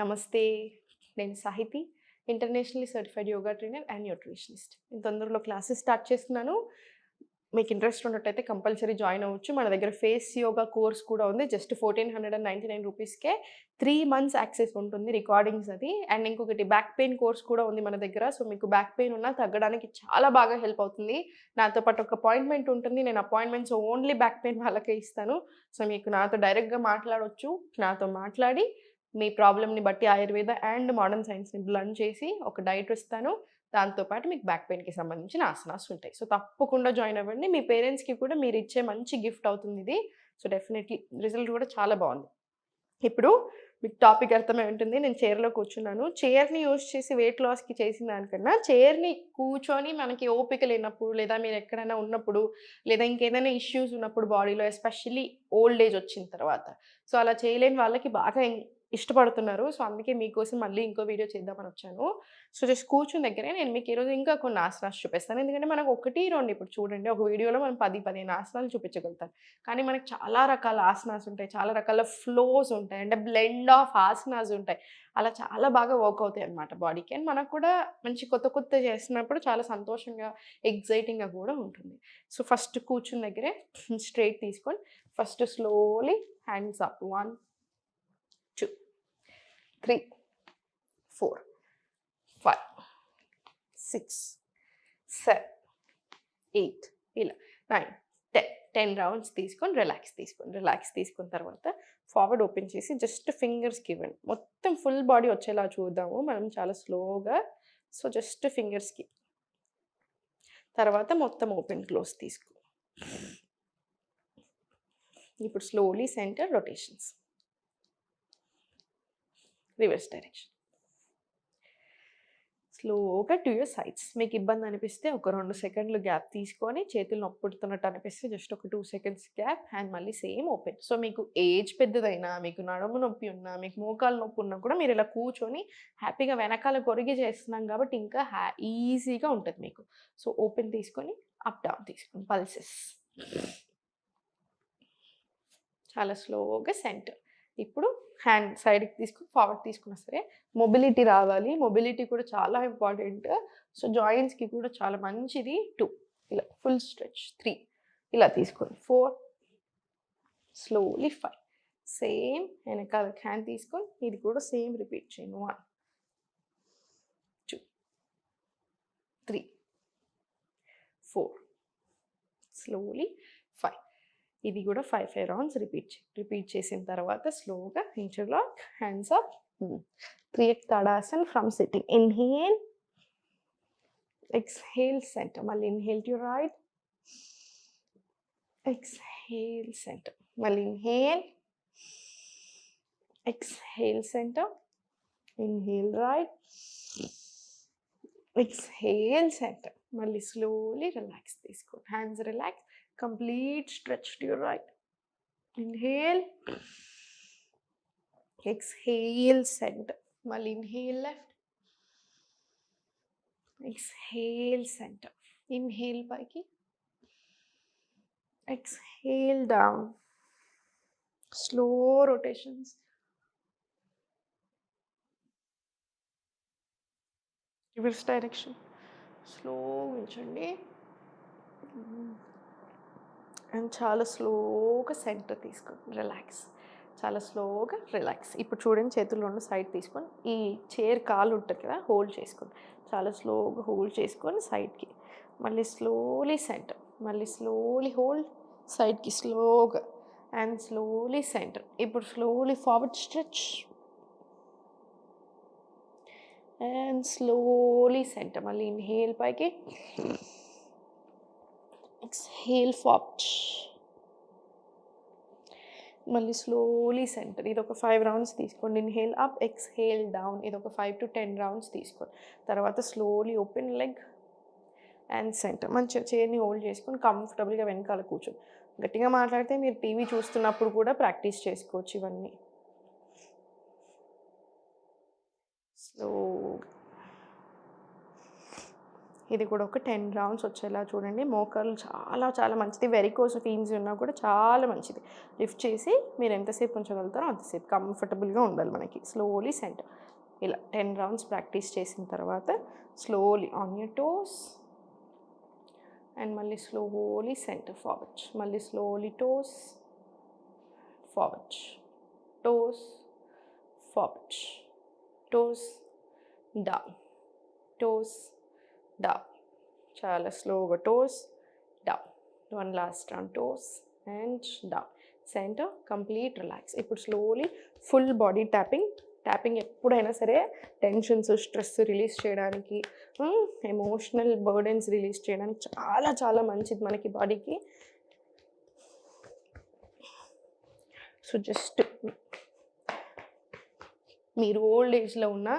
నమస్తే నేను Sahithi internationally certified yoga trainer and nutritionist. నేను తొందరలో క్లాసెస్ స్టార్ట్ చేస్తున్నాను. మీకు ఇంట్రెస్ట్ ఉన్నట్టయితే కంపల్సరీ జాయిన్ అవ్వచ్చు. మన దగ్గర ఫేస్ యోగా కోర్స్ కూడా ఉంది. Just fourteen hundred and ninety nine రూపీస్కే త్రీ మంత్స్ యాక్సెస్ ఉంటుంది రికార్డింగ్స్ అది. అండ్ ఇంకొకటి బ్యాక్ పెయిన్ కోర్స్ కూడా ఉంది మన దగ్గర. సో మీకు బ్యాక్ పెయిన్ ఉన్నా తగ్గడానికి చాలా బాగా హెల్ప్ అవుతుంది. నాతో పాటు ఒక అపాయింట్మెంట్ ఉంటుంది. నేను అపాయింట్మెంట్స్ ఓన్లీ బ్యాక్ పెయిన్ వాళ్ళకే ఇస్తాను. సో మీకు నాతో డైరెక్ట్గా మాట్లాడవచ్చు నాతో మాట్లాడి మీ ప్రాబ్లమ్ని బట్టి ఆయుర్వేద అండ్ మోడర్న్ సైన్స్ని బ్లన్ చేసి ఒక డైట్ ఇస్తాను. దాంతోపాటు మీకు బ్యాక్ పెయిన్కి సంబంధించిన ఆసనాస్ ఉంటాయి. సో తప్పకుండా జాయిన్ అవ్వండి. మీ పేరెంట్స్కి కూడా మీరు ఇచ్చే మంచి గిఫ్ట్ అవుతుంది ఇది. సో డెఫినెట్లీ రిజల్ట్ కూడా చాలా బాగుంది. ఇప్పుడు మీకు టాపిక్ అర్థమై ఉంటుంది. నేను చైర్లో కూర్చున్నాను. చైర్ని యూజ్ చేసి వెయిట్ లాస్కి చేసిన దానికన్నా చైర్ని కూర్చొని మనకి ఓపిక లేనప్పుడు లేదా మీరు ఎక్కడైనా ఉన్నప్పుడు లేదా ఇంకేదైనా ఇష్యూస్ ఉన్నప్పుడు బాడీలో ఎస్పెషల్లీ ఓల్డ్ ఏజ్ వచ్చిన తర్వాత. సో అలా చేయలేని వాళ్ళకి బాగా ఇష్టపడుతున్నారు. సో అందుకే మీకోసం మళ్ళీ ఇంకో వీడియో చేద్దామని వచ్చాను. సో జస్ట్ కూర్చుని దగ్గరే నేను మీకు ఈరోజు ఇంకా కొన్ని ఆసనాలు చూపిస్తాను. ఎందుకంటే మనకు ఒకటి రెండు ఇప్పుడు చూడండి ఒక వీడియోలో మనం పది పదిహేను ఆసనాలు చూపించగలుగుతాం. కానీ మనకు చాలా రకాల ఆసనాస్ ఉంటాయి. చాలా రకాల ఫ్లోస్ ఉంటాయి. అంటే బ్లెండ్ ఆఫ్ ఆసనాస్ ఉంటాయి. అలా చాలా బాగా వర్క్ అవుతాయి అనమాట బాడీకి. అండ్ మనకు కూడా మంచి కొత్త కొత్త చేసినప్పుడు చాలా సంతోషంగా ఎగ్జైటింగ్గా కూడా ఉంటుంది. సో ఫస్ట్ కూర్చుని దగ్గరే స్ట్రైట్ తీసుకొని first slowly hands up. One three four five six seven eight ఇలా నైన్ టెన్ టెన్ రౌండ్స్ తీసుకొని రిలాక్స్ తీసుకొని రిలాక్స్ తీసుకున్న తర్వాత ఫార్వర్డ్ ఓపెన్ చేసి జస్ట్ ఫింగర్స్కి ఇవ్వండి. మొత్తం ఫుల్ బాడీ వచ్చేలా చూద్దాము. మనం చాలా స్లోగా సో జస్ట్ ఫింగర్స్కి. తర్వాత మొత్తం ఓపెన్ క్లోజ్ తీసుకో. ఇప్పుడు slowly centre rotations. Reverse direction. స్లోగా టు యూర్ సైడ్స్. మీకు ఇబ్బంది అనిపిస్తే ఒక రెండు సెకండ్లు గ్యాప్ తీసుకొని చేతులు నొప్పుడుతున్నట్టు అనిపిస్తే జస్ట్ ఒక టూ సెకండ్స్ గ్యాప్ అండ్ మళ్ళీ సేమ్ ఓపెన్. సో మీకు ఏజ్ పెద్దదైనా మీకు నడుము నొప్పి ఉన్నా మీకు మోకాలు నొప్పి ఉన్నా కూడా మీరు ఇలా కూర్చొని హ్యాపీగా వెనకాల కొరిగి చేస్తున్నాం కాబట్టి ఇంకా హ్యా ఈజీగా ఉంటుంది మీకు. సో ఓపెన్ తీసుకొని అప్ డౌన్ తీసుకొని పల్సెస్. చాలా స్లోగా సెంటర్. ఇప్పుడు హ్యాండ్ సైడ్కి తీసుకుని ఫార్వర్డ్ తీసుకున్నా సరే మొబిలిటీ రావాలి. మొబిలిటీ కూడా చాలా ఇంపార్టెంట్ సో జాయింట్స్కి కూడా చాలా మంచిది. టూ ఇలా ఫుల్ స్ట్రెచ్ త్రీ ఇలా తీసుకోండి. ఫోర్ స్లోలీ ఫైవ్ సేమ్ వెనకాల హ్యాండ్ తీసుకొని ఇది కూడా సేమ్ రిపీట్ చేయండి. One two three four slowly ఇది కూడా five five rounds repeat repeat చేసిన తర్వాత స్లోగా interlock hands up create Tadasan from sitting inhale exhale centre మళ్ళీ inhale to right exhale centre మళ్ళీ inhale exhale centre inhale right exhale centre మళ్ళీ slowly relax తీసుకోండి. Hands relax complete stretch to your right. Inhale. Exhale, center. Mal inhale left. Exhale, center. Inhale, paiki. Exhale down. Slow rotations. reverse direction. Slow, Vinchandi. Mm -hmm. And చాలా స్లోగా centre తీసుకుని relax. చాలా స్లోగా relax. ఇప్పుడు చూడండి చేతులు రెండు side తీసుకొని ఈ చైర్ కాలు ఉంటుంది కదా హోల్డ్ చేసుకోండి చాలా స్లోగా హోల్డ్ చేసుకొని సైడ్కి. మళ్ళీ స్లోలీ సెంటర్. మళ్ళీ స్లోలీ హోల్డ్ సైడ్కి స్లోగా. And slowly centre. ఇప్పుడు slowly forward stretch. And slowly centre. మళ్ళీ ఇన్హేల్ పైకి. ఎక్స్హేల్ ఫార్వర్డ్ మళ్ళీ స్లోలీ సెంటర్ ఇది ఒక ఫైవ్ రౌండ్స్ తీసుకోండి. ఇన్హేల్ అప్ ఎక్స్హేల్ డౌన్ ఇది ఒక ఫైవ్ టు టెన్ రౌండ్స్ తీసుకోండి. తర్వాత slowly open leg and centre మంచిగా చైర్ని హోల్డ్ చేసుకొని కంఫర్టబుల్గా వెనకాల కూర్చొని గట్టిగా మాట్లాడితే మీరు టీవీ చూస్తున్నప్పుడు కూడా ప్రాక్టీస్ చేసుకోవచ్చు ఇవన్నీ. స్లో ఇది కూడా ఒక టెన్ రౌండ్స్ వచ్చేలా చూడండి. మోకాలు చాలా చాలా మంచిది. వెరికోస్ ఫీన్స్ ఉన్నా కూడా చాలా మంచిది. లిఫ్ట్ చేసి మీరు ఎంతసేపు ఉంచగలుగుతారో అంతసేపు కంఫర్టబుల్గా ఉండాలి మనకి. Slowly centre. ఇలా టెన్ రౌండ్స్ ప్రాక్టీస్ చేసిన తర్వాత slowly on your toes and మళ్ళీ స్లోలీ సెంటర్ ఫార్వర్డ్ మళ్ళీ slowly toes forward toes forward toes down. Toes డా చాలా స్లోగా టోస్. డా one last round toes and down centre complete relax ఇప్పుడు slowly full body tapping tapping ఎప్పుడైనా సరే tensions stress release చేయడానికి ఎమోషనల్ బర్డెన్స్ రిలీజ్ చేయడానికి చాలా చాలా మంచిది మనకి బాడీకి సో జస్ట్ మీరు ఓల్డ్ ఏజ్లో ఉన్న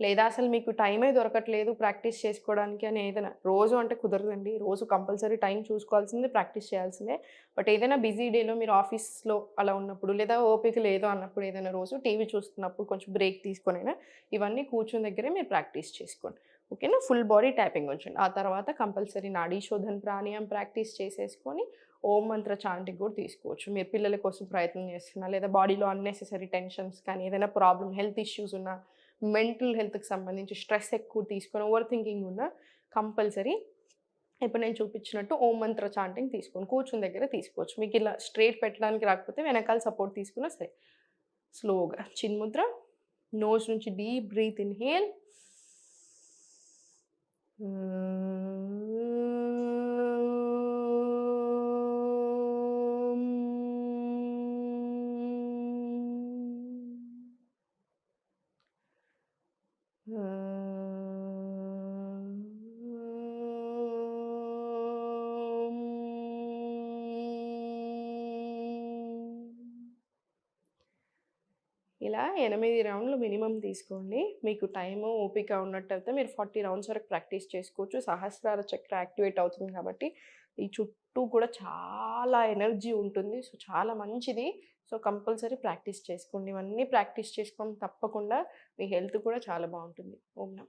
లేదా అసలు మీకు టైమే దొరకట్లేదు ప్రాక్టీస్ చేసుకోవడానికి అని ఏదైనా రోజు అంటే కుదరదండి. రోజు కంపల్సరీ టైం చూసుకోవాల్సిందే ప్రాక్టీస్ చేయాల్సిందే. బట్ ఏదైనా బిజీ డేలో మీరు ఆఫీస్లో అలా ఉన్నప్పుడు లేదా ఓపిక లేదు అన్నప్పుడు ఏదైనా రోజు టీవీ చూస్తున్నప్పుడు కొంచెం బ్రేక్ తీసుకొనైనా ఇవన్నీ కూర్చుని దగ్గరే మీరు ప్రాక్టీస్ చేసుకోండి. ఓకేనా? ఫుల్ బాడీ ట్యాపింగ్ ఉంచండి. ఆ తర్వాత కంపల్సరీ నాడీ శోధన్ ప్రాణాయామం ప్రాక్టీస్ చేసేసుకొని ఓం మంత్ర చాంటింగ్ కూడా తీసుకోవచ్చు. మీరు పిల్లల కోసం ప్రయత్నం చేస్తున్నా లేదా బాడీలో అన్నెసెసరీ టెన్షన్స్ కానీ ఏదైనా ప్రాబ్లం హెల్త్ ఇష్యూస్ ఉన్నా మెంటల్ హెల్త్కి సంబంధించి స్ట్రెస్ ఎక్కువ తీసుకొని ఓవర్ థింకింగ్ ఉన్న కంపల్సరీ ఇప్పుడు నేను చూపించినట్టు ఓం మంత్ర చాంటింగ్ తీసుకొని కూర్చుని దగ్గర తీసుకోవచ్చు. మీకు ఇలా స్ట్రేట్ పెట్టడానికి రాకపోతే వెనకాల సపోర్ట్ తీసుకున్నా సరే స్లోగా చిన్ముద్ర నోస్ నుంచి డీప్ బ్రీత్ ఇన్హేల్ ఇలా ఎనిమిది రౌండ్లు మినిమం తీసుకోండి. మీకు టైము ఓపిక ఉన్నట్టయితే మీరు ఫార్టీ రౌండ్స్ వరకు ప్రాక్టీస్ చేసుకోవచ్చు. సహస్రార చక్ర యాక్టివేట్ అవుతుంది కాబట్టి ఈ చుట్టూ కూడా చాలా ఎనర్జీ ఉంటుంది. సో చాలా మంచిది. సో కంపల్సరీ ప్రాక్టీస్ చేసుకోండి. ఇవన్నీ ప్రాక్టీస్ చేసుకోండి తప్పకుండా మీ హెల్త్ కూడా చాలా బాగుంటుంది. ఓం నమ